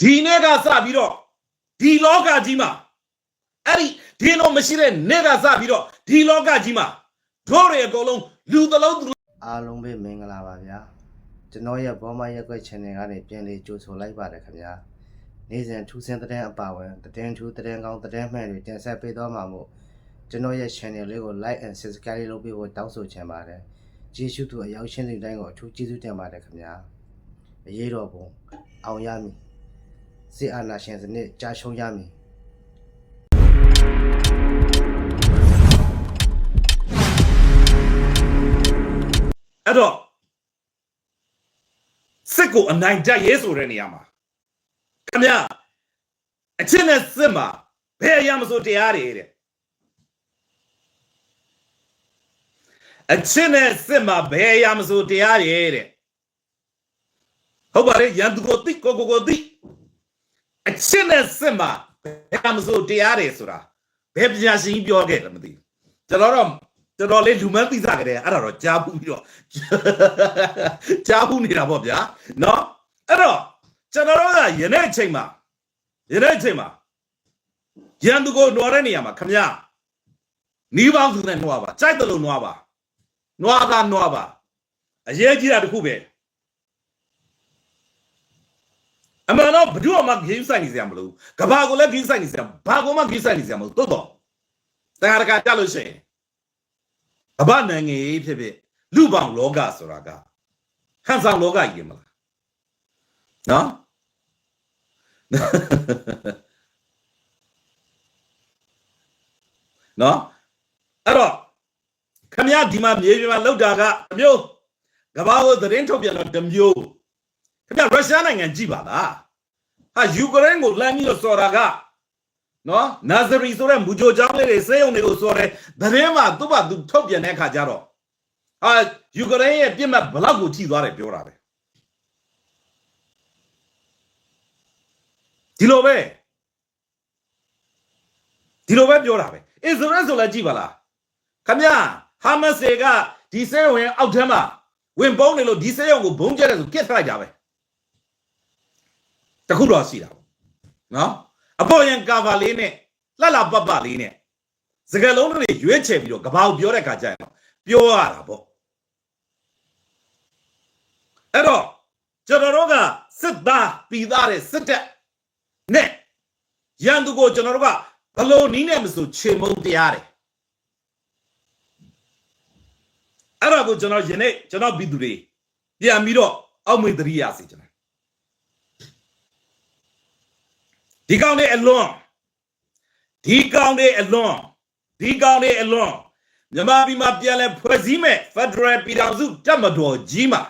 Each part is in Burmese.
ဒီနေ့ကစပြီးတော့ဒီလောကကြီးမှာအဲ့ဒီဒီလိုမရှိတဲ့နေ့ကစပြီးတော့ဒီလောကကြီးမှာတို့တွေအကုန်လုံးလူသလုံးသူအားလုံးပဲမင်္ဂလာပါဗျာကျွန်တော်ရဲ့ဘောမရက်ွက် channel ကနေပြန်လေးကြိုဆိုလိုက်ပါတယ်ခင်ဗျာနေ့စဉ်ထူးဆန်းတဲ့အပါဝင်တဲ့ထူးတဲ့ကောင်းတဲ့မှန်တွေတင်ဆက်ပေးသွားမှာမို့ကျွန်တော်ရဲ့ channel လေးကို like and subscribe လုပ်ပေးဖို့တောင်းဆိုချင်ပါတယ်ကျေးဇူးတူအရောက်ရှင်းတဲ့တိုင်းကိုအထူးကျေးဇူးတင်ပါတယ်ခင်ဗျာအရေးတော်ပုံအောင်ရမည် စစ်အာဏာရှင်စနစ်ကြာရှုံးရမည်အဲ့တော့စစ်ကိုအနိုင်တက်ရဲဆိုတဲ့နေရာမှာခင်ဗျာအချင်းနဲ့စစ်မှာဘယ်အရာမဆိုတရားတွေတဲ့အချင်းနဲ့စစ်မှာဘယ်အရာမဆိုတရားတွေတဲ့ဟုတ်ပါလေရန်သူကိုသိကိုကိုကိုသိ အချင်းနဲ့စစ်မှာဘယ်အရာမဆိုတရားတွေဆိုတာဘယ်ပညာရှင်ကြီးပြောခဲ့တယ်မသိဘူးကျွန်တော်တော့တော်တော်လေးလူမန်းသိစားကြတယ်အဲ့ဒါတော့ကြားဘူးပြီးတော့ ကြားဘူးနေတာပေါ့ဗျာเนาะအဲ့တော့ကျွန်တော်တို့ကယနေ့အချိန်မှာယနေ့အချိန်မှာရန်သူကိုနှွားတဲ့နေရာမှာခမရနီးပေါင်းသူနဲ့နှွားပါကြိုက်တယ်လို့နှွားပါနှွားတာနှွားပါအရေးကြီးတာတစ်ခုပဲ အမှန်တော့ဘယ်သူမှဂိမ်းဆိုင်နေစရာမလိုကဘာကိုလည်းဂိမ်းဆိုင်နေစရာဘာကိုမှဂိမ်းဆိုင်နေစရာမလိုတိုးတော့တရားတကာကြလို့ရှိရင်အဘနိုင်ငံရေးဖြစ်ဖြစ်လူပေါင်းလောကဆိုတာကဟန်ဆောင်လောကကြီးမလားနော်နော်အဲ့တော့ခမရဒီမှာမြေပြင်မှာလောက်တာကတစ်မျိုးကဘာကိုသတင်းထုတ်ပြန်တော့တစ်မျိုး ခမရရုရှားနိုင်ငံကြည့်ပါလားဟာယူကရိန်းကိုလမ်းပြီးတော့စော်တာကနော်နာဇရီဆိုတဲ့မူဂျိုကျောင်းလေးတွေစေယုံတွေကိုစော်တယ်သတင်းမှာသူ့ဘာသူထုတ်ပြန်တဲ့အခါကျတော့ဟာယူကရိန်းရဲ့ပြစ်မှတ်ဘလောက်ကိုထိသွားတယ်ပြောတာပဲဒီလိုပဲဒီလိုပဲပြောတာပဲအစ္စရေးဆိုလည်းကြည့်ပါလားခမရဟာမတ်စေကဒီစေယုံရဲ့အောက်ထဲမှာဝင်ပုန်းနေလို့ဒီစေယုံကိုဘုံကျဲတယ်ဆိုကစ်ထားလိုက်တာပဲ တခုတော့ရှိတာပေါ့နော်အပေါ်ယံကာဗာလေးနဲ့လှလှပပလေးနဲ့စကလုံးတွေရွေးချယ်ပြီးတော့ကဘာကိုပြောတဲ့ခါကျရင်တော့ပြောရတာပေါ့အဲ့တော့ကျွန်တော်တို့ကစစ်သားပြည်သားတဲ့စစ်တပ်နဲ့ရန်သူကိုကျွန်တော်တို့ကဘလို့နီးနဲ့မဆိုခြေမုံတရားတယ်အဲ့ဒါကိုကျွန်တော်ယနေ့ကျွန်တော်ပြည်သူတွေပြန်ပြီးတော့အောက်မေ့သတိရစေကျွန်တော် ဒီကောင်လေးအလွန်ဒီကောင်လေးအလွန်ဒီကောင်လေးအလွန်မြန်မာပြည်မှာပြန်လဲဖွဲ့စည်းမဲ့ Federal ပြည်ထောင်စုတပ်မတော်ကြီးမှာ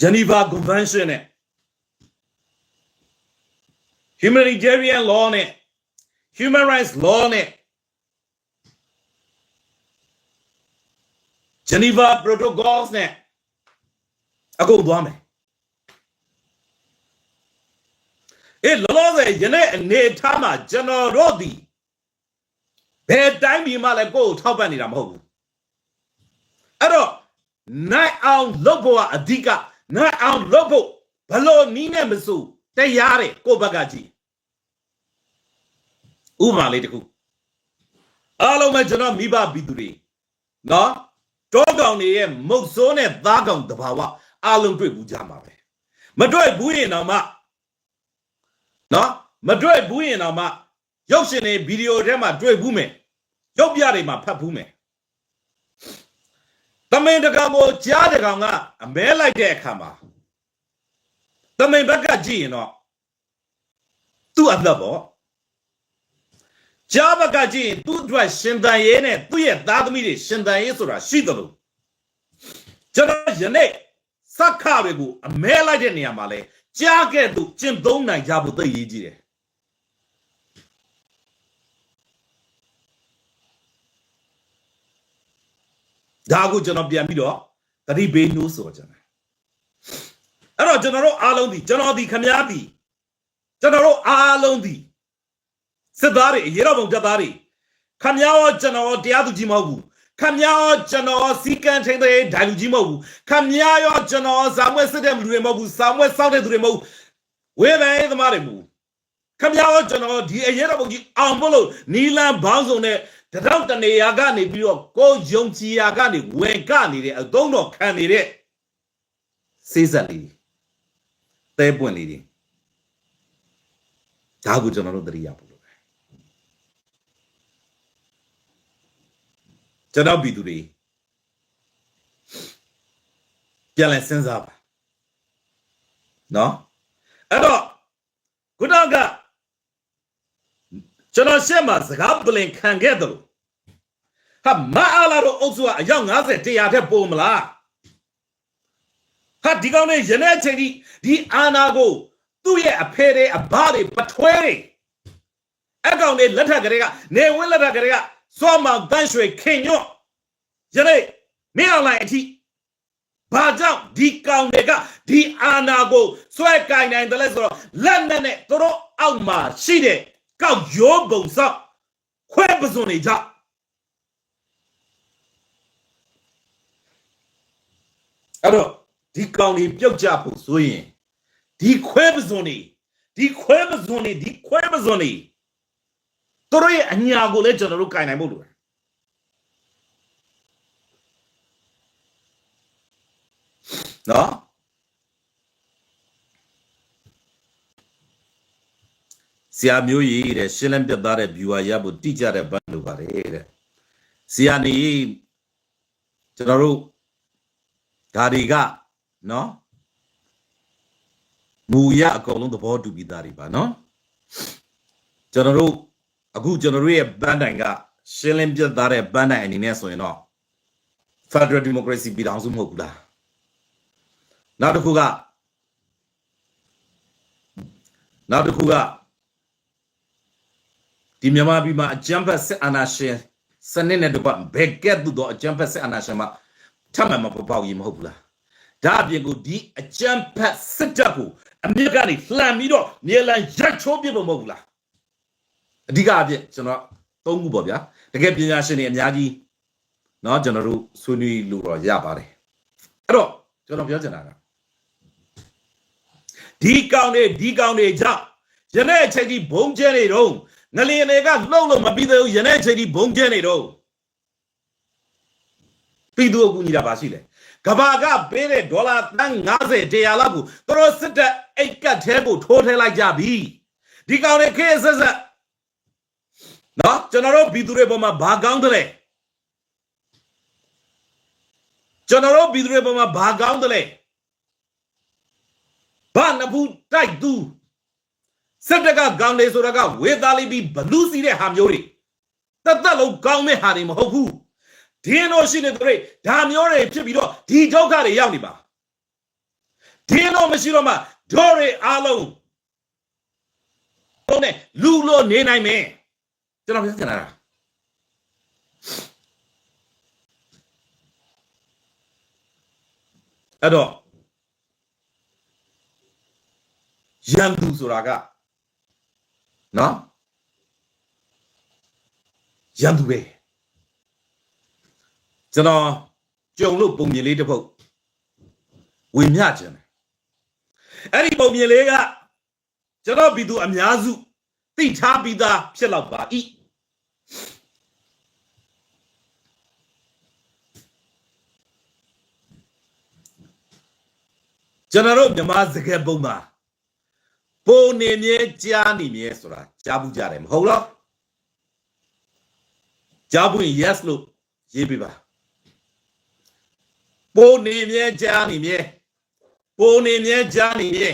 Geneva Convention နဲ့ humanitarian law နဲ့ human rights law နဲ့ Geneva protocols နဲ့အကုန်သွားမယ် အေးလောလောဆယ်ယနေ့အနေထားမှာကျွန်တော်တို့ဒီဘယ်တိုင်းပြည်မှလည်းကိုယ့်ကိုထောက်ပံ့နေတာမဟုတ်ဘူးအဲ့တော့နိုင်အောင်လုပ်ဖို့ကအဓိကနိုင်အောင်လုပ်ဖို့ဘလို့နီးနဲ့မစိုးတရားတဲ့ကိုယ့်ဘက်ကကြည့်ဥပမာလေးတစ်ခုအားလုံးပဲကျွန်တော်မိဘပြည်သူတွေနော်တောကောင်တွေရဲ့မုတ်ဆိုးနဲ့သားကောင်တဘာဝအားလုံးတွေ့ဘူးကြမှာပဲမတွေ့ဘူးရင်တော့မှ နော်မတွေ့ဘူးရင်တော့မှရုပ်ရှင်တွေဗီဒီယိုထဲမှာတွေ့ဘူးမယ်ရုပ်ပြတွေမှာဖတ်ဘူးမယ်သမင်တကောင်ကိုကြားတကောင်ကအမဲလိုက်တဲ့အခါမှာသမင်ဘက်ကကြည့်ရင်တော့သူ့အသက်ပေါ့ကြားဘက်ကကြည့်ရင်သူ့အတွက်ရှင်တန်ရဲနဲ့သူ့ရဲ့သားသမီးတွေရှင်တန်ရဲဆိုတာရှိတယ်လို့ကျွန်တော်ယနေ့စက္ခတွေကိုအမဲလိုက်တဲ့နေရာမှာလဲ ကြားခဲ့သူကျင့်သုံးနိုင်ကြဖို့သိရေးကြည့်တယ်ဒါကိုကျွန်တော်ပြန်ပြီးတော့တတိဘေးနှိုးဆိုကြတယ်အဲ့တော့ကျွန်တော်တို့အားလုံးဒီကျွန်တော်ဒီခမည်းဒီကျွန်တော်တို့အားလုံးဒီစစ်သားတွေရေတော်ဘုံတပ်သားတွေခမည်းရောကျွန်တော်တရားသူကြီးမဟုတ်ဘူး ခမည်းရောကျွန်တော်စီကံထိန်တဲ့ဒိုင်လူကြီးမဟုတ်ဘူးခမည်းရောကျွန်တော်ဇာမွဲစစ်တဲ့လူတွေမဟုတ်ဘူးဇာမွဲစောင့်တဲ့သူတွေမဟုတ်ဘူးဝေဘန်ရေးသမားတွေမူခမရောကျွန်တော်ဒီအရေးတော်ပုံကြီးအောင်ဖို့လို့နီလန်ဘောင်းစုံနဲ့တရောက်တနေရာကနေပြီးတော့ကိုယုံကြည်ရာကနေဝင်ကနေတဲ့အသုံးတော်ခံနေတဲ့စေးဆက်လေးတဲပွင့်လေးတွေဒါကိုကျွန်တော်တို့သတိရဖို့လိုတယ် ကျွန်တော်ပြည်သူတွေပြန်လဲစဉ်းစားပါနော်အဲ့တော့ခုနကကျွန်တော်ရှက်မှာစကားပလင်ခံခဲ့တယ်လို့ဟာမအားလာတော့အုပ်စုကအယောက်90တရားထက်ပိုမလားဟာဒီကောင်နဲ့ရနေချိန်ဒီဒီအာနာကိုသူ့ရဲ့အဖေတွေအဘတွေပထွဲတွေအကောင်တွေလက်ထက်ကလေးကနေဝင်းလက်ထက်ကလေးက စောမောင်တန်းရွှေခင်ညွတ်ရနေမင်းအွန်လိုင်းအထိဘာကြောင့်ဒီကောင်တွေကဒီအာနာကိုစွဲကင်နိုင်တယ်လဲဆိုတော့လက်နဲ့နဲ့သူတို့အောက်မှာရှိတဲ့ကောက်ရိုးပုံစောက်ခွဲပစွန်တွေကြောင့်အဲ့တော့ဒီကောင်တွေပြုတ်ကြဖို့ဆိုရင်ဒီခွဲပစွန်တွေဒီခွဲပစွန်တွေဒီခွဲပစွန်တွေ သူတို့ရဲ့အညာကိုလည်းကျွန်တော်တို့ကင်နိုင်ဖို့လိုတယ်နော်ဆရာမျိုးကြီးတဲ့ရှင်းလင်းပြတ်သားတဲ့ viewer ရဖို့တိကျတဲ့ဘတ်လိုပါတယ်တဲ့ဆရာနေကျွန်တော်တို့ဓာတွေကနော်မူရအကုန်လုံးသဘောတူပြီးသားတွေပါနော်ကျွန်တော်တို့ အခုကျွန်တော်တို့ရဲ့ဘန်းတိုင်ကရှင်းလင်းပြတ်သားတဲ့ဘန်းတိုင်အနေနဲ့ဆိုရင်တော့ Federal Democracy ပြည်ထောင်စုမဟုတ်ဘူးလားနောက်တစ်ခုကနောက်တစ်ခုကဒီမြန်မာပြည်မှာအကြမ်းဖက်စစ်အာဏာရှင်စနစ်နဲ့တကွဘယ်ကဲ့သို့သောအကြမ်းဖက်စစ်အာဏာရှင်မှာထပ်မံမပေါ်ပေါက်ရေးမဟုတ်ဘူးလားဒါအပြင်ကိုဒီအကြမ်းဖက်စစ်တပ်ကိုအမြင့်ကနေလှန်ပြီးတော့မြေလံရိုက်ချိုးပြဖို့မဟုတ်ဘူးလား အဓိကအဖြစ်ကျွန်တော်သုံးခုပေါ့ဗျာတကယ်ပညာရှင်တွေအများကြီးเนาะကျွန်တော်တို့ဆွေးနွေးလို့တော့ရပါတယ်အဲ့တော့ကျွန်တော်ပြောချင်တာကဒီကောင်တွေဒီကောင်တွေကြောင့်ယနေ့အချိန်ကြီးဘုံကျဲနေတော့ငလျင်တွေကလှုပ်လို့မပြီးသေးဘူးယနေ့အချိန်ကြီးဘုံကျဲနေတော့ပြီးသူအကူညီတာပါရှိတယ်ကဘာကပေးတဲ့ဒေါ်လာတန်း90တရားလောက်ကိုသူတို့စစ်တပ်အိတ်ကတ်သေးကိုထိုးထည့်လိုက်ကြပြီဒီကောင်တွေခေတ်ဆက်ဆက် နော်ကျွန်တော်တို့ဘီသူတွေပေါ်မှာဘာကောင်းတယ်လဲကျွန်တော်တို့ဘီသူတွေပေါ်မှာဘာကောင်းတယ်လဲဘာနဘူးတိုက်သူစက်တကကောင်းလေဆိုတာကဝေသားလေးပြီးဘလူးစီတဲ့ဟာမျိုးတွေတတ်တက်လုံးကောင်းမဲ့ဟာတွေမဟုတ်ဘူးဒီလိုရှိနေတဲ့တွေဒါမျိုးတွေဖြစ်ပြီးတော့ဒီဒုက္ခတွေရောက်နေပါဒီလိုမရှိတော့မှဒိုးတွေအားလုံးတော့ねလူလို့နေနိုင်မယ် ကျွန်တော်ပြောချင်တာအဲ့တော့ရန်သူဆိုတာကနော်ရန်သူပဲကျွန်တော်ကြုံလို့ပုံမြင်လေးတစ်ပုတ်ဝေမျှခြင်းတယ်အဲ့ဒီပုံမြင်လေးကကျွန်တော်ပြည်သူအများစုသိထားပြီးသားဖြစ်တော့ပါဤ ကျွန်တော်တို့မြန်မာစကားပုံမှာပုံနေမြဲကြားနေမြဲဆိုတာကြားဘူးကြတယ်မဟုတ်လားကြားဘူးရင် yes လို့ရေးပြပါပုံနေမြဲကြားနေမြဲပုံနေမြဲကြားနေမြဲ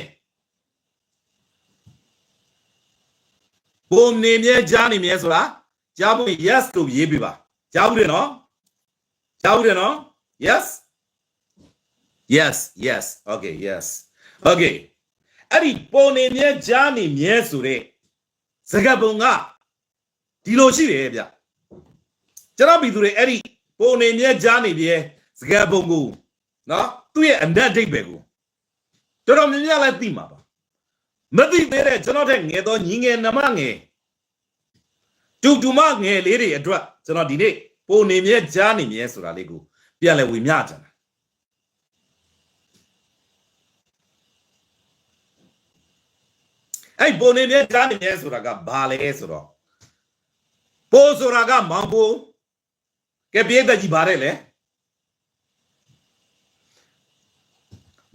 ပုံနေမြဲကြားနေမြဲဆိုတာကြားဘူးရင် yes လို့ရေးပြပါကြားဘူးတယ်နော်ကြားဘူးတယ်နော် yes yes yes okay yes okay အဲ့ဒီပုံနေမြဲကြားနေမြဲဆိုတဲ့စကားပုံကဒီလိုရှိတယ်ဗျကျွန်တော်ပြည်သူတွေအဲ့ဒီပုံနေမြဲကြားနေမြဲစကားပုံကိုနော်သူ့ရဲ့အနက်ဒိတ်ပဲကိုတော်တော်များများလည်းသိမှာပါမသိသေးတဲ့ကျွန်တော်တဲ့ငယ်သောညီငယ်နမငယ်တူတူမငယ်လေးတွေအတွက်ကျွန်တော်ဒီနေ့ပုံနေမြဲကြားနေမြဲဆိုတာလေးကိုပြန်လဲဝေမျှကြတယ် အဲ့ပုံနေမြဲကြားနေမြဲဆိုတာကဘာလဲဆိုတော့ပိုးဆိုတာကမောင်ပိုးကဲပြေးသက်ကြီးပါတယ်လေ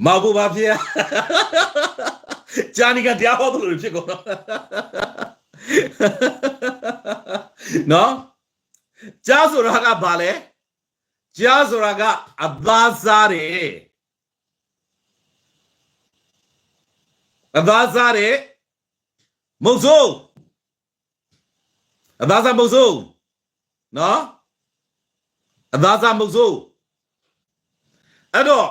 မောင်ပိုးပါဖေဂျာနီကတရားဟောတယ်လို့ဖြစ်ကုန်တော့နော်ကြားဆိုတာကဘာလဲကြားဆိုတာကအသားစားတယ်အသားစားတယ် မုတ်ဆိုးအသားစားမုတ်ဆိုးနော်အသားစားမုတ်ဆိုးအဲ့တော့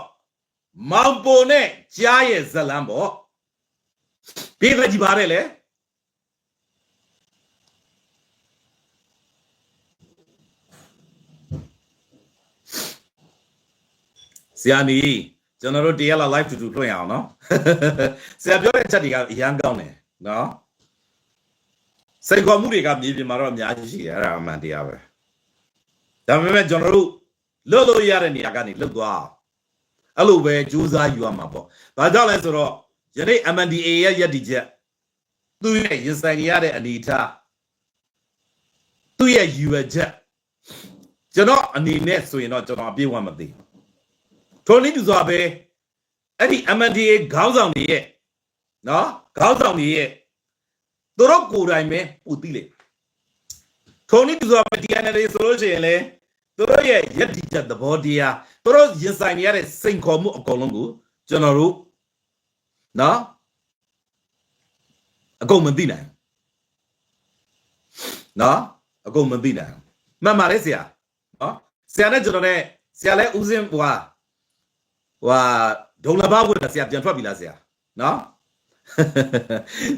မောင်ပိုနဲ့ကြားရဲ့ဇလံပေါ့ပြေးပဲကြည့်ပါတယ်လေဆရာနီကျွန်တော်တို့တရားလာ live to do လွှင့်ရအောင်နော်ဆရာပြောတဲ့အချက်တွေကအရန်ကောင်းတယ်နော် စိတ်ခေါ်မှုတွေကမြေပြင်မှာတော့အများကြီးရှိတယ်အဲ့ဒါအမှန်တရားပဲဒါပေမဲ့ကျွန်တော်တို့လွတ်လို့ရတဲ့နေရာကနေလွတ်သွားအောင်အဲ့လိုပဲကြိုးစားယူရမှာပေါ့ဘာကြောင့်လဲဆိုတော့ယနေ့ MNDA ရဲ့ရည်တည်ချက်သူ့ရဲ့ရင်ဆိုင်ရတဲ့အနေအထားသူ့ရဲ့ယူဝချက်ကျွန်တော်အနေနဲ့ဆိုရင်တော့ကျွန်တော်အပြည့်အဝမသိဘူးထိုနည်းတူစွာပဲအဲ့ဒီ MNDA ခေါင်းဆောင်တွေရဲ့နော်ခေါင်းဆောင်တွေရဲ့ သူတို့ကိုယ်တိုင်ပဲပူသိလေထိုနည်းတူစွာပဲ TNL ဆိုလို့ရှိရင်လေသူတို့ရဲ့ယက်တီချက်သဘောတရားသူတို့ရင်ဆိုင်နေရတဲ့စိန်ခေါ်မှုအကုန်လုံးကိုကျွန်တော်တို့နော်အကုန်မသိနိုင်ဘူးနော်အကုန်မသိနိုင်ဘူးမှန်ပါလေဆရာနော်ဆရာနဲ့ကျွန်တော်နဲ့ဆရာလည်းဦးစင်းဟွာဟွာဒုံလဘဝတ်ဆရာပြန်ထွက်ပြီလားဆရာနော်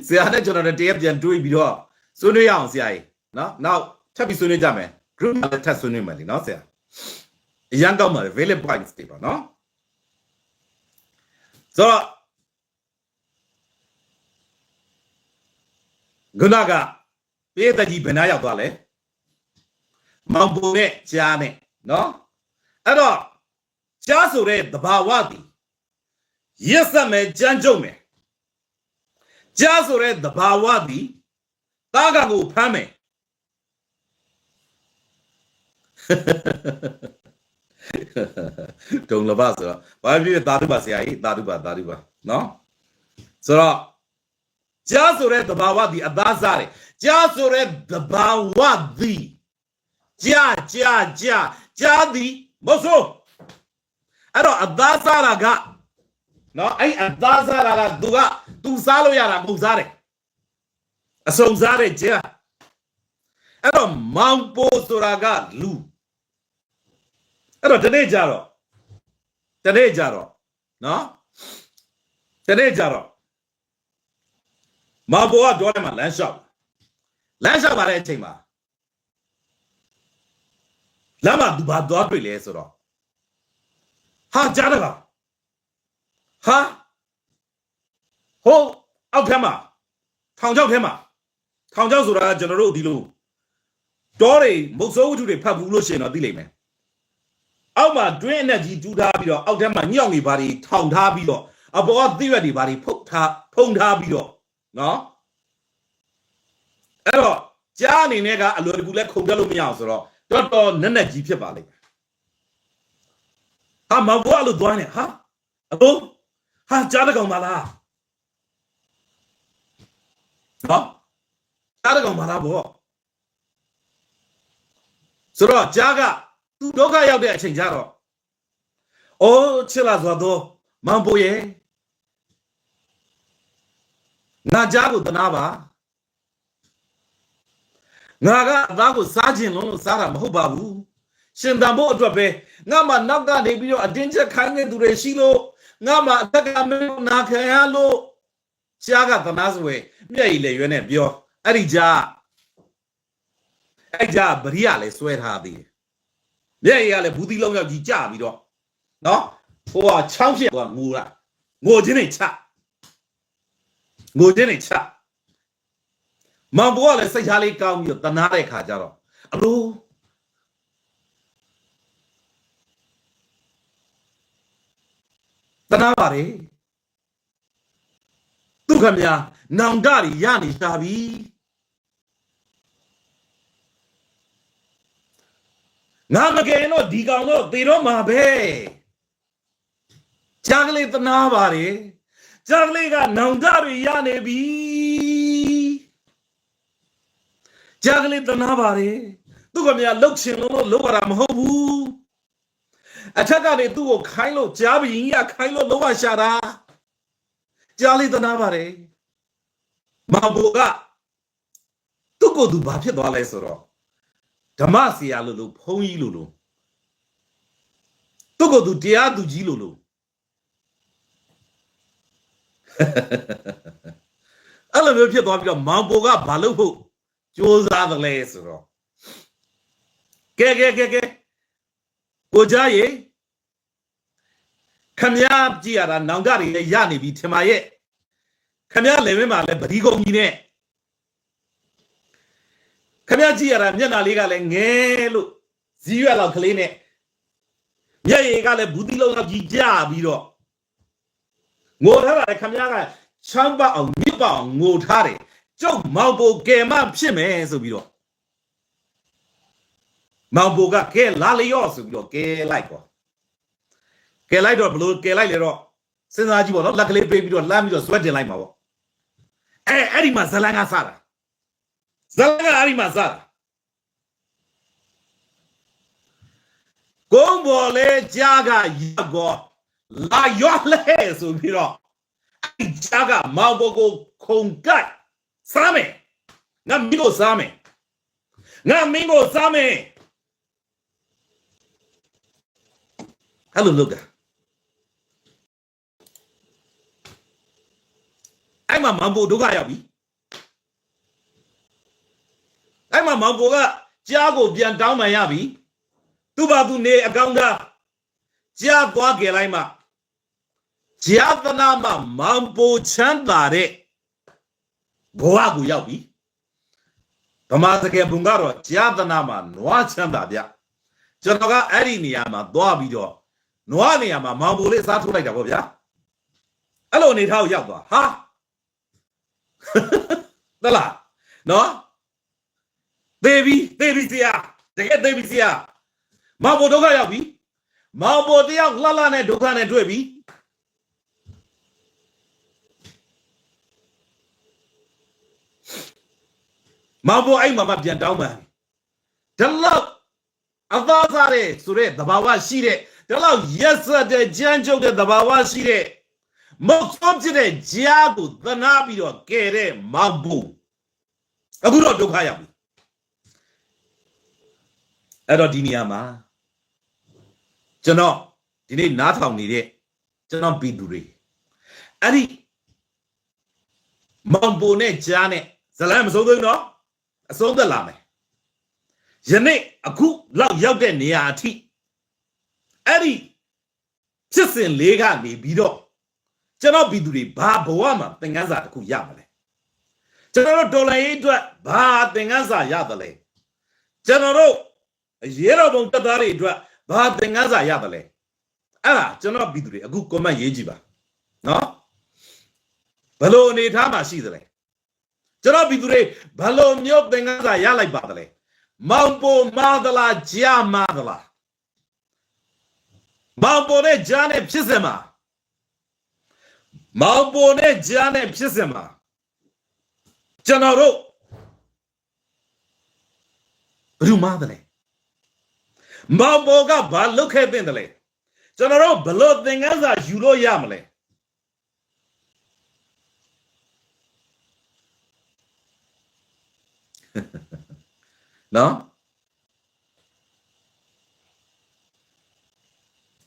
ဆရာနဲ့ကျွန်တော်နဲ့တရက်ပြန်တွေးပြီးတော့ဆွေးနွေးရအောင်ဆရာကြီးနော်နောက်ထပ်ပြီးဆွေးနွေးကြမယ် group မှာလည်းထပ်ဆွေးနွေးမယ်လीနော်ဆရာအရန်ကောက်ပါလေ valid points တွေပါနော်ဆိုတော့ခုနကပေးတကြီးဘယ်နာရောက်သွားလဲမောင်ပုံနဲ့ကြားနဲ့နော်အဲ့တော့ကြားဆိုတဲ့သဘာဝတည်ရစ်ဆက်မယ်ကြမ်းကြုတ်မယ် ကြားဆိုတဲ့သဘာဝတည်တားကကိုဖမ်းမယ်ဒုံလဘဆိုတော့ဘာဖြစ်ဖြစ်သာဓုပါဆရာကြီးသာဓုပါသာဓုပါနော်ဆိုတော့ကြားဆိုတဲ့သဘာဝသည်အသားစားတယ်ကြားဆိုတဲ့သဘာဝသည်ကြားကြားကြားကြားသည်မဟုတ်ဆိုအဲ့တော့အသားစားတာကနော်အဲ့အသားစားတာကသူက သူစားလို့ရတာမဟုတ်စားတယ်အစုံစားတဲ့ကြားအဲ့တော့မောင်ပိုးဆိုတာကလူအဲ့တော့ဒီနေ့ကြတော့ဒီနေ့ကြတော့နော်ဒီနေ့ကြတော့မောင်ပိုးကပြောတယ်မှာလမ်းလျှောက်လမ်းလျှောက်ပါတဲ့အချိန်မှာလမ်းမှာသူဘာသွားတွေ့လဲဆိုတော့ဟာကြားတယ်ပါဟာ ဟိုအောက်ထဲမှာထောင်ချောက်ထဲမှာထောင်ချောက်ဆိုတာကကျွန်တော်တို့ဒီလိုတောတွေမုတ်ဆိုးဝတ္ထုတွေဖတ်ဘူးလို့ရှိရင်တော့သိလိမ့်မယ်အောက်မှာတွင်းအနက်ကြီးတူးထားပြီးတော့အောက်ထဲမှာညောင်တွေဘာတွေထောင်ထားပြီးတော့အပေါ်ကသီးရွက်တွေဘာတွေဖုတ်ထားဖုံထားပြီးတော့နော်အဲ့တော့ကြားအနေနဲ့ကအလွယ်တကူလဲခုန်တက်လို့မရအောင်ဆိုတော့တော်တော်နက်နက်ကြီးဖြစ်ပါလိမ့်မယ်ဟာမဘွားလို့သွားနေဟာအဘိုးဟာကြားတကောင်ပါလား နော်ကြားတကောင်ပါလားဗောဆိုတော့ကြားကသူဒုက္ခရောက်တဲ့အချိန်ကျတော့အိုးချစ်လာစွာသောမန်ပိုရဲ့ငါကြားကိုတနာပါငါကအသားကိုစားခြင်းလုံးလို့စားတာမဟုတ်ပါဘူးရှင်တန်ဖို့အတွက်ပဲငါမှနောက်ကနေပြီးတော့အတင်းချက်ခိုင်းနေသူတွေရှိလို့ငါမှအသက်ကမင်းနာခံရလို့ရှားကသနာစွဲ မျက်ရည်လေရွဲနဲ့ပြောအဲ့ဒီကြားအဲ့ကြားဗရိယလည်းစွဲထားသေးတယ်မျက်ရည်ကလည်းဘူးသီးလုံးရောက်ကြီးကြပြီးတော့နော်ဟိုကချောင်းဖြစ်ကငိုလာငိုခြင်းနေချငိုခြင်းနေချမောင်ဘိုးကလည်းစိတ်ထားလေးကောင်းပြီးတော့တနာတဲ့ခါကျတော့အလိုတနာပါလေ သူခမညာနောင်တတွေရနေရှာပြီငါမကယ်တော့ဒီကောင်တော့သေတော့မှာပဲကြားကလေးတနာပါတယ်ကြားကလေးကနောင်တတွေရနေပြီကြားကလေးတနာပါတယ်သူကမြလှုပ်ချင်လို့လှုပ်ရတာမဟုတ်ဘူးအထက်ကနေသူ့ကိုခိုင်းလို့ကြားပရင်ကြီးကခိုင်းလို့လှုပ်ရရှာတာ ကြားလေးတနာပါတယ်မဘူကသူ့ကိုယ်သူဘာဖြစ်သွားလဲဆိုတော့ဓမ္မဆရာလို့လို့ဘုန်းကြီးလို့လို့သူ့ကိုယ်သူတရားသူကြီးလို့လို့အဲ့လိုမျိုးဖြစ်သွားပြီးတော့မောင်ပိုကဘာလုပ်ဖို့ကြိုးစားသလဲဆိုတော့ကဲကဲကဲကဲကိုကြားရေ ခမရကြည့်ရတာနောင်ကတွေလည်းရနေပြီထင်ပါရဲ့ခမရလည်းမင်းမှာလည်းဗဒီကုံကြီးနဲ့ခမရကြည့်ရတာမျက်နှာလေးကလည်းငဲလို့ဇီးရွက်လောက်ကလေးနဲ့မျက်ရည်ကလည်းဘူးတိလုံးလောက်ကြီးကြပြီးတော့ငိုထားတာလေခမရကချမ်းပအောင်မြစ်ပအောင်ငိုထားတယ်ကျုပ်မောင်ပိုကယ်မဖြစ်မယ်ဆိုပြီးတော့မောင်ပိုကကဲလာလျော့ဆိုပြီးတော့ကဲလိုက်ပေါ့ ကဲလိုက်တော့ဘလို့ကဲလိုက်လေတော့စဉ်းစားကြည့်ပေါ့နော်လက်ကလေးပေးပြီးတော့လှမ်းပြီးတော့ဇွက်တင်လိုက်မှာပေါ့အဲအဲ့ဒီမှာဇလန်ကစတာဇလန်ကအဲ့ဒီမှာစတာကုန်းပေါ်လေကြားကရက်ကောလာရော့လဲဆိုပြီးတော့အဲ့ဒီကြားကမောင်ပေါ်ကိုခုံကတ်စားမယ်ငါမင်းကိုစားမယ်ငါမင်းကိုစားမယ်အဲ့လိုလုပ်တာ အဲ့မှာမောင်ပေါ်ဒုက္ခရောက်ပြီအဲ့မှာမောင်ပေါ်ကကြားကိုပြန်တောင်းပန်ရပြီသူ့ဘာသူနေအကောင့်သားကြားသွားကြလိုက်မှဂျာသနာမှာမောင်ပိုချမ်းသာတဲ့ဘဝကိုရောက်ပြီဗမာစကားဘုံကတော့ဂျာသနာမှာနွားချမ်းသာဗျကျွန်တော်ကအဲ့ဒီနေရာမှာသွားပြီးတော့နွားနေရာမှာမောင်ပိုလေးစားထုတ်လိုက်တာပေါ့ဗျာအဲ့လိုအနေထားကိုရောက်သွားဟာ သလားနော်သေပြီသေပြီဆရာတကယ်သေပြီဆရာမောင်ပိုဒုက္ခရောက်ပြီမောင်ပိုတယောက်လှလှနဲ့ဒုက္ခနဲ့တွေ့ပြီမောင်ပိုအဲ့မှာမှပြန်တောင်းပန်ဒီလောက်အသားစားတဲ့ဆိုတဲ့သဘာဝရှိတဲ့ဒီလောက်ရက်ဆက်တဲ့ကြမ်းကြုတ်တဲ့သဘာဝရှိတဲ့ မုတ်ဆုံးဖြစ်တဲ့ကြားကိုသနာပြီးတော့ကဲတဲ့မောင်ပိုအခုတော့ဒုက္ခရောက်ပြီအဲ့တော့ဒီနေရာမှာကျွန်တော်ဒီနေ့နားထောင်နေတဲ့ကျွန်တော်ပြည်သူတွေအဲ့ဒီမောင်ပိုနဲ့ကြားနဲ့ဇလန်မဆုံးသေးဘူးနော်အဆုံးသက်လာမယ်ယနေ့အခုလောက်ရောက်တဲ့နေရာအထိအဲ့ဒီဖြစ်စဉ်လေးကနေပြီးတော့ ကျွန်တော်ပြည်သူတွေဘာဘဝမှာသင်ခန်းစာတစ်ခုရမှာလဲကျွန်တော်တို့ဒေါ်လာရေးအတွက်ဘာသင်ခန်းစာရတယ်လဲကျွန်တော်တို့ရေတော်ပုံတက်သားတွေအတွက်ဘာသင်ခန်းစာရတယ်လဲအဲ့ဒါကျွန်တော်ပြည်သူတွေအခု comment ရေးကြည့်ပါနော်ဘယ်လိုအနေထားမှာရှိသလဲကျွန်တော်ပြည်သူတွေဘယ်လိုမျိုးသင်ခန်းစာရလိုက်ပါသလဲမောင်ပိုမာသလားကြာမာသလားမောင်ပိုနဲ့ဂျာနဲ့ဖြစ်စင်မှာ မောင်ပိုနဲ့ဂျာနဲ့ဖြစ်စင်မှာကျွန်တော်တို့ဘယ်သူမာသလဲမောင်ပိုကဘာလုပ်ခဲ့တဲ့လဲကျွန်တော်တို့ဘယ်လိုသင်ခန်းစာယူလို့ရမလဲနော်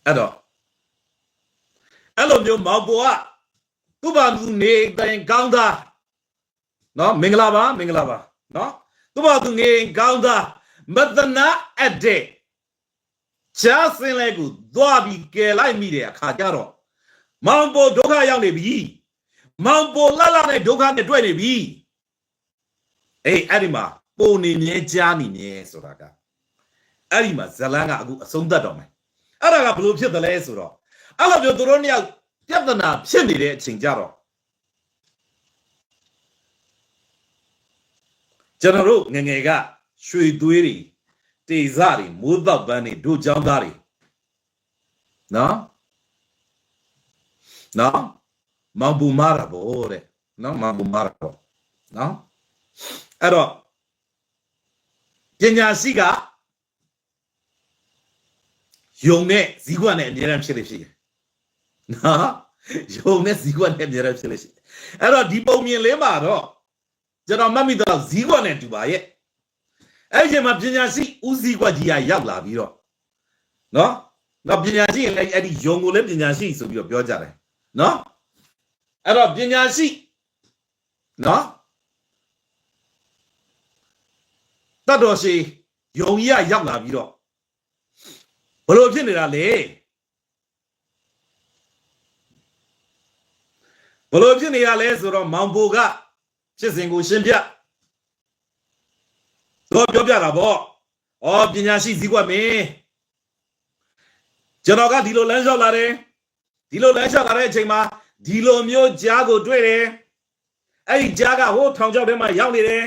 အဲ့တော့အဲ့လိုမျိုးမောင်ပိုက သူ့ဘာသူနေတိုင်ကောင်းသားနော်မင်္ဂလာပါမင်္ဂလာပါနော်သူ့ဘာသူနေကောင်းသားမတနာအပ်တဲ့ရှားစင်လဲကိုသွားပြီးကယ်လိုက်မိတဲ့အခါကျတော့မောင်ပိုဒုက္ခရောက်နေပြီမောင်ပိုလှလှနဲ့ဒုက္ခနဲ့တွေ့နေပြီအေးအဲ့ဒီမှာပုံနေမြဲကြားနေမြဲဆိုတာကအဲ့ဒီမှာဇလန်းကအခုအဆုံးသတ်တော့မယ်အဲ့ဒါကဘလို့ဖြစ်တယ်လဲဆိုတော့အဲ့လိုမျိုးသူတို့နှစ်ယောက် ပြဿနာဖြစ်နေတဲ့အချိန်ကြတော့ကျွန်တော်တို့ငငယ်ကရွှေသွေးတွေတေစတွေမိုးတောက်ပန်းတွေတို့เจ้าသားတွေနော်နော်မောင်ပူမာတာဗောတဲ့နော်မောင်ပူမာတာဗောနော်အဲ့တော့ပညာရှိကယုံနဲ့ဇီးကွက်နဲ့အများအားဖြစ်နေဖြစ်တယ် နော်ယုံနဲ့ဇီးကွက်နဲ့အမြဲတမ်းဖြစ်လေဖြစ်တယ်အဲ့တော့ဒီပုံမြင်လေးမှာတော့ကျွန်တော်မှတ်မိတော့ဇီးကွက်နဲ့တူပါရဲ့အဲ့ဒီအချိန်မှာပညာရှိဦးဇီးကွက်ကြီးကရောက်လာပြီးတော့နော်တော့ပညာရှိလည်းအဲ့ဒီယုံကိုလည်းပညာရှိဆိုပြီးတော့ပြောကြတယ်နော်အဲ့တော့ပညာရှိနော်တတ်တော်ရှိယုံကြီးကရောက်လာပြီးတော့ဘလို့ဖြစ်နေတာလဲ ဘလို့ဖြစ်နေရလဲဆိုတော့မောင်ဘိုကဖြစ်စဉ်ကိုရှင်းပြတော့ပြောပြတာပေါ့ဩပညာရှိစည်းကွက်မင်းကျွန်တော်ကဒီလိုလမ်းလျှောက်လာတယ်ဒီလိုလမ်းလျှောက်လာတဲ့အချိန်မှာဒီလိုမျိုးကြားကိုတွေ့တယ်အဲ့ဒီကြားကဟိုထောင်ချောက်ထဲမှာရောက်နေတယ်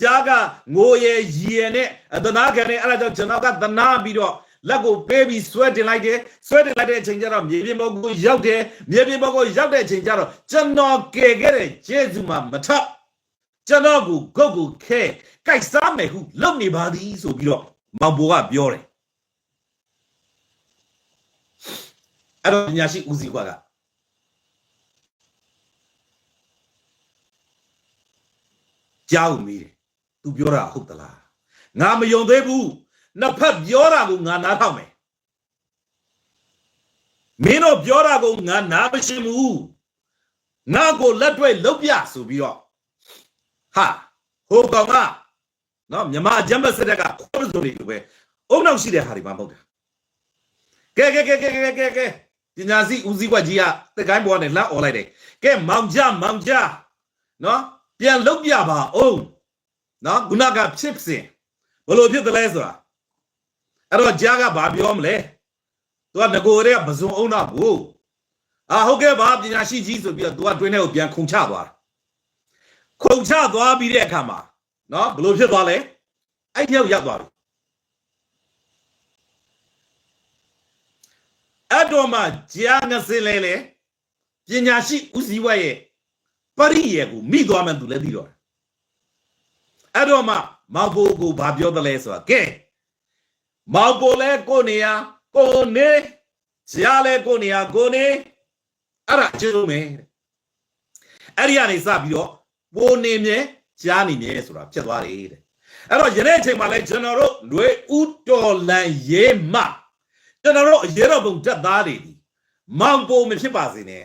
ကြားကငိုရယ်ရီရယ်နဲ့အသနာခံနေအဲ့ဒါကြောင့်ကျွန်တော်ကသနာပြီးတော့ လက်ကိုပေးပြီးဆွဲတင်လိုက်တယ်ဆွဲတင်လိုက်တဲ့အချိန်ကျတော့မြေပြင်ပေါ်ကိုရောက်တယ်မြေပြင်ပေါ်ကိုရောက်တဲ့အချိန်ကျတော့ကျွန်တော်ကယ်ခဲ့တဲ့ဂျေဇုမှာမထကျွန်တော်ကိုဂုတ်ကိုခဲကြိုက်စားမယ်ဟုလုပ်နေပါသည်ဆိုပြီးတော့မောင်ဘိုကပြောတယ်အဲ့တော့ညာရှိဦးစီးကွာကကြောက်မိတယ်သူပြောတာဟုတ်သလားငါမယုံသေးဘူး နှစ်ဖက်ပြောတာကိုငါနားထောင်မယ်မင်းတို့ပြောတာကိုငါနားမရှင်းဘူးငါကိုလက်တွေ့လုတ်ပြဆိုပြီးတော့ဟာဟိုကောင်ကနော်မြမအကြမ်းဖက်စစ်တပ်ကခေါ်စုံနေလို့ပဲအုံနောက်ရှိတဲ့ဟာတွေမှမဟုတ်တာကဲကဲကဲကဲကဲကဲကဲပညာစီဦးစီးကွက်ကြီးကတကိုင်းပေါ်ကနေလှမ်းអော်လိုက်တယ်ကဲမောင်ကြမောင်ကြနော်ပြန်လုတ်ပြပါအောင်နော်ခုနကဖြစ်စဉ်ဘလို့ဖြစ်တယ်လဲဆိုတာ အဲ့တော့ကြားကဘာပြောမလဲသူကငကိုရဲကပဇွန်အုံတော့ဘူးအာဟုတ်ကဲ့ပါပညာရှိကြီးဆိုပြီးတော့သူကတွင်းထဲကိုပြန်ခုန်ချသွားတာခုန်ချသွားပြီးတဲ့အခါမှာနော်ဘလို့ဖြစ်သွားလဲအဲ့ဒီရောက်ရောက်သွားပြီအဲ့တော့မှကြားငစင်လဲလေပညာရှိဦးစီးဝက်ရဲ့ပရိယေကိုမိသွားမှန်းသူလည်းသိတော့တယ်အဲ့တော့မှမောင်ဘိုကိုဘာပြောတယ်လဲဆိုတာကဲ မောင်ဘိုလဲကိုနေရကိုနေကြားလဲကိုနေရကိုနေအဲ့ဒါအကျိုးမယ်တဲ့အဲ့ဒီကနေစပြီးတော့ပိုနေမြဲကြားနေမြဲဆိုတာဖြစ်သွားတယ်တဲ့အဲ့တော့ယနေ့အချိန်မှာလဲကျွန်တော်တို့လွေဥတော်လန်ရေးမှကျွန်တော်တို့အရေးတော်ပုံတက်သားတွေဒီမောင်ဘိုမဖြစ်ပါစေနဲ့